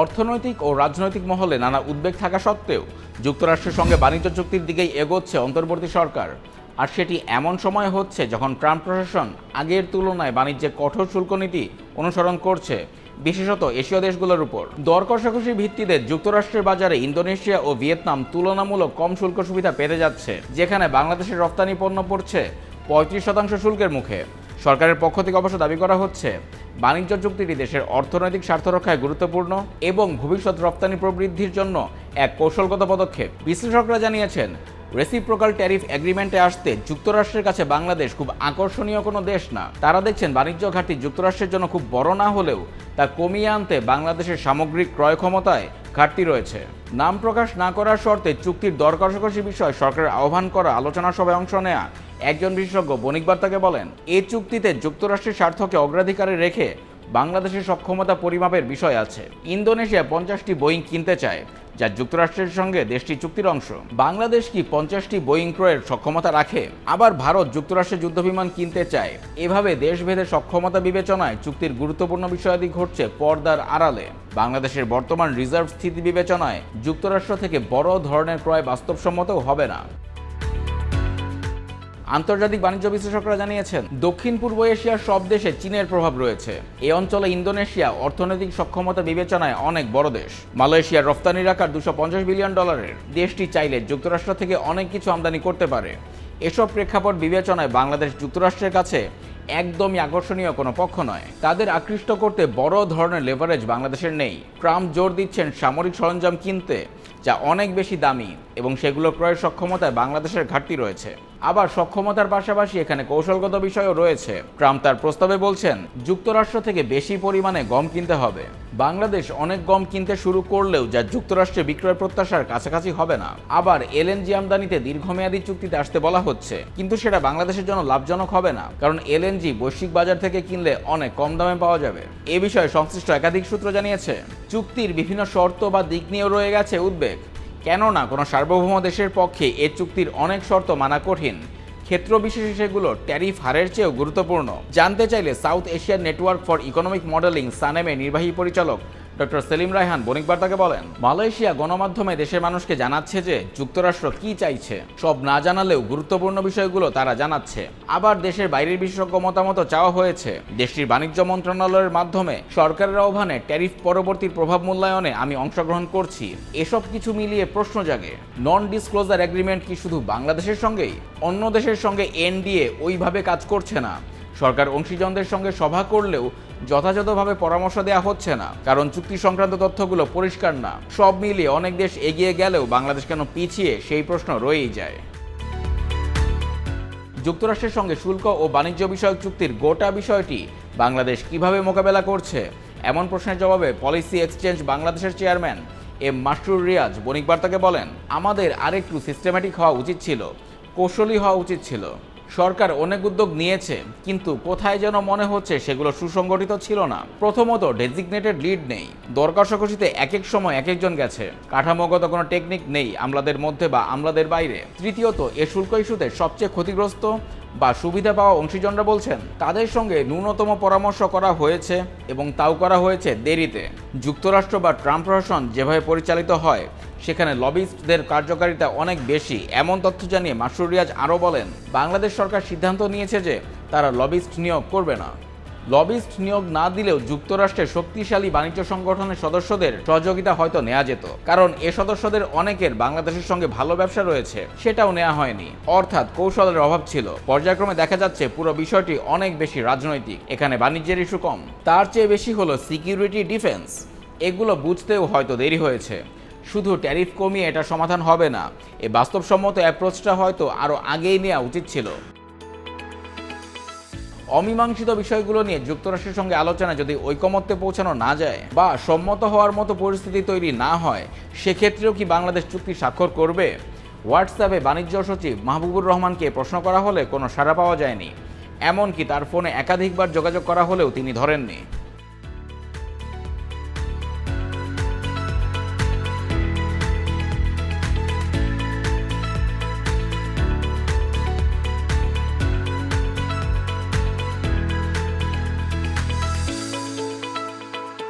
অর্থনৈতিক ও রাজনৈতিক মহলে নানা উদ্বেগ থাকা সত্ত্বেও যুক্তরাষ্ট্রের সঙ্গে বাণিজ্য চুক্তির দিকেই এগোচ্ছে অন্তর্বর্তী সরকার। আর সেটি এমন সময় হচ্ছে যখন ট্রাম্প প্রশাসন আগের তুলনায় বাণিজ্যে কঠোর শুল্ক নীতি অনুসরণ করছে, বিশেষত এশীয় দেশগুলোর উপর। দর কষাকষির ভিত্তিতে যুক্তরাষ্ট্রের বাজারে ইন্দোনেশিয়া ও ভিয়েতনাম তুলনামূলক কম শুল্ক সুবিধা পেতে যাচ্ছে, যেখানে বাংলাদেশের রপ্তানি পণ্য পড়ছে পঁয়ত্রিশ শতাংশ শুল্কের মুখে। সরকারের পক্ষ থেকে অবশ্য দাবি করা হচ্ছে বাণিজ্য চুক্তিটি দেশের অর্থনৈতিক স্বার্থ রক্ষায় গুরুত্বপূর্ণ এবং ভবিষ্যৎ রপ্তানি প্রবৃদ্ধির জন্য এক কৌশলগত পদক্ষেপ। বিশ্লেষকরা জানিয়েছেন রেসিপ্রোকাল ট্যারিফ এগ্রিমেন্টে আসতে যুক্তরাষ্ট্রের কাছে বাংলাদেশ খুব আকর্ষণীয় কোনো দেশ না। তারা দেখছেন বাণিজ্য ঘাটতি যুক্তরাষ্ট্রের জন্য খুব বড় না হলেও তা কমিয়ে আনতে বাংলাদেশের সামগ্রিক ক্রয় ক্ষমতায় ঘাটতি রয়েছে। নাম প্রকাশ না করার শর্তে চুক্তির দর কষাকষি বিষয়ে সরকারের আহ্বান করা আলোচনা সভায় অংশ নেয়া একজন বিশেষজ্ঞ বণিক বার্তাকে বলেন এই চুক্তিতে যুক্তরাষ্ট্রের স্বার্থকে অগ্রাধিকারে রেখে বাংলাদেশের সক্ষমতা পরিমাপের বিষয় আছে। ইন্দোনেশিয়া পঞ্চাশটি বোয়িং কিনতে চায়, যা যুক্তরাষ্ট্রের সঙ্গে দেশটি চুক্তির অংশ। বাংলাদেশ কি পঞ্চাশটি বোয়িং ক্রয়ের সক্ষমতা রাখে? আবার ভারত যুক্তরাষ্ট্রের যুদ্ধবিমান কিনতে চায়। এভাবে দেশভেদে সক্ষমতা বিবেচনায় চুক্তির গুরুত্বপূর্ণ বিষয়াদি ঘটছে পর্দার আড়ালে। বাংলাদেশের বর্তমান রিজার্ভ স্থিতি বিবেচনায় যুক্তরাষ্ট্র থেকে বড় ধরনের ক্রয় বাস্তবসম্মতও হবে না। আন্তর্জাতিক বাণিজ্য বিশ্লেষকরা জানিয়েছেন, দক্ষিণ পূর্ব এশিয়ার সব দেশে চীনের প্রভাব রয়েছে। এই অঞ্চলে ইন্দোনেশিয়া অর্থনৈতিক সক্ষমতা বিবেচনায় অনেক বড় দেশ। মালয়েশিয়ার রফতানির আকার দুশো বিলিয়ন ডলারের দেশটি চাইলে যুক্তরাষ্ট্র থেকে অনেক কিছু আমদানি করতে পারে। এসব প্রেক্ষাপট বিবেচনায় বাংলাদেশ যুক্তরাষ্ট্রের কাছে একদমই আকর্ষণীয় কোনো পক্ষ নয়। তাদের আকৃষ্ট করতে বড় ধরনের লেভারেজ বাংলাদেশের নেই। ট্রাম্প জোর দিচ্ছেন সামরিক সরঞ্জাম কিনতে। যা অনেক বেশি দামি এবং সেগুলো ক্রয়ের সক্ষমতায় বাংলাদেশের ঘাটতি রয়েছে। আবার সক্ষমতার পাশাপাশি এখানে কৌশলগত বিষয়ও রয়েছে। ট্রাম্প তার প্রস্তাবে বলছেন, যুক্তরাষ্ট্র থেকে বেশি পরিমাণে গম কিনতে হবে। বাংলাদেশ অনেক গম কিনতে শুরু করলেও যা যুক্তরাষ্ট্রে বিক্রয় প্রত্যাশার কাছাকাছি হবে না। আবার এলএনজি আমদানিতে দীর্ঘমেয়াদী চুক্তিতে আসতে বলা হচ্ছে, কিন্তু সেটা বাংলাদেশের জন্য লাভজনক হবে না, কারণ এলএনজি বৈশ্বিক বাজার থেকে কিনলে অনেক কম দামে পাওয়া যাবে। এ বিষয়ে সংশ্লিষ্ট একাধিক সূত্র জানিয়েছে, চুক্তির বিভিন্ন শর্ত বা দিক নিয়েও রয়ে গেছে উদ্বেগ। কেননা কোনো সার্বভৌম দেশের পক্ষে এ চুক্তির অনেক শর্ত মানা কঠিন। ক্ষেত্র বিশেষে সেগুলো ট্যারিফ হারের চেয়েও গুরুত্বপূর্ণ। জানতে চাইলে South Asian Network for Economic Modelling সানেমের নির্বাহী পরিচালক ডক্টর সেলিম রায়হান বণিক বার্তাকে বলেন, মালয়েশিয়া গণমাধ্যমে দেশের মানুষকে জানাচ্ছে যে যুক্তরাষ্ট্র কি চাইছে। সব না জানালেও গুরুত্বপূর্ণ বিষয়গুলো তারা জানাচ্ছে। আবার দেশের বাইরের বিশেষজ্ঞ মতামত চাওয়া হয়েছে। দেশটির বাণিজ্য মন্ত্রণালয়ের মাধ্যমে সরকারের আহ্বানে ট্যারিফ পরবর্তী প্রভাব মূল্যায়নে আমি অংশগ্রহণ করছি। এসব কিছু মিলিয়ে প্রশ্ন জাগে নন ডিসক্লোজার এগ্রিমেন্ট কি শুধু বাংলাদেশের সঙ্গেই? অন্য দেশের সঙ্গে এনডিএ ওইভাবে কাজ করছে না। সরকার অংশীজনদের সঙ্গে সভা করলেও যথাযথভাবে পরামর্শ দেওয়া হচ্ছে না, কারণ চুক্তি সংক্রান্ত তথ্যগুলো পরিষ্কার না। সব মিলিয়ে অনেক দেশ এগিয়ে গেলেও বাংলাদেশ কেন পিছিয়ে সেই প্রশ্ন রয়েই যায়। যুক্তরাষ্ট্রের সঙ্গে শুল্ক ও বাণিজ্য বিষয়ক চুক্তির গোটা বিষয়টি বাংলাদেশ কীভাবে মোকাবেলা করছে? এমন প্রশ্নের জবাবে পলিসি এক্সচেঞ্জ বাংলাদেশের চেয়ারম্যান এম মাসরুর রিয়াজ বণিক বার্তাকে বলেন, আমাদের আরেকটু সিস্টেম্যাটিক হওয়া উচিত ছিল, কৌশলী হওয়া উচিত ছিল। সরকার অনেক উদ্যোগ নিয়েছে, কিন্তু কোথায় যেন মনে হচ্ছে সেগুলো সুসংগঠিত ছিল না। প্রথমত ডেজিগনেটেড লিড নেই। দর কষাকষিতে এক এক সময় এক একজন গেছে। কাঠামোগত কোনো টেকনিক নেই আমলাদের মধ্যে বা আমলাদের বাইরে। তৃতীয়ত, এ শুল্ক ইস্যুতে সবচেয়ে ক্ষতিগ্রস্ত বা সুবিধা পাওয়া অংশীজনরা বলছেন, তাদের সঙ্গে ন্যূনতম পরামর্শ করা হয়েছে এবং তাও করা হয়েছে দেরিতে। যুক্তরাষ্ট্র বা ট্রাম্প প্রশাসন যেভাবে পরিচালিত হয় সেখানে লবিস্টদের কার্যকারিতা অনেক বেশি। এমন তথ্য জানিয়ে মাসুর রিয়াজ আরও বলেন, বাংলাদেশ সরকার সিদ্ধান্ত নিয়েছে যে তারা লবিস্ট নিয়োগ করবে না। লবিস্ট নিয়োগ না দিলেও যুক্তরাষ্ট্রের শক্তিশালী বাণিজ্য সংগঠনের সদস্যদের সহযোগিতা হয়তো নেওয়া যেত। কারণ এ সদস্যদের অনেকের বাংলাদেশের সঙ্গে ভালো ব্যবসা রয়েছে, সেটাও নেওয়া হয়নি। অর্থাৎ কৌশলের অভাব ছিল। পর্যায়ক্রমে দেখা যাচ্ছে পুরো বিষয়টি অনেক বেশি রাজনৈতিক। এখানে বাণিজ্যের ইস্যু কম। তার চেয়ে বেশি হলো সিকিউরিটি ডিফেন্স। এগুলো বুঝতেও হয়তো দেরি হয়েছে। শুধু ট্যারিফ কমিয়ে এটা সমাধান হবে না। এই বাস্তবসম্মত অ্যাপ্রোচটা হয়তো আরও আগেই নেওয়া উচিত ছিল। অমীমাংসিত বিষয়গুলো নিয়ে যুক্তরাষ্ট্রের সঙ্গে আলোচনা যদি ঐকমত্যে পৌঁছানো না যায় বা সম্মত হওয়ার মতো পরিস্থিতি তৈরি না হয়, সেক্ষেত্রেও কি বাংলাদেশ চুক্তি স্বাক্ষর করবে? হোয়াটসঅ্যাপে বাণিজ্য সচিব মাহবুবুর রহমানকে প্রশ্ন করা হলে কোনো সাড়া পাওয়া যায়নি। এমনকি তার ফোনে একাধিকবার যোগাযোগ করা হলেও তিনি ধরেননি।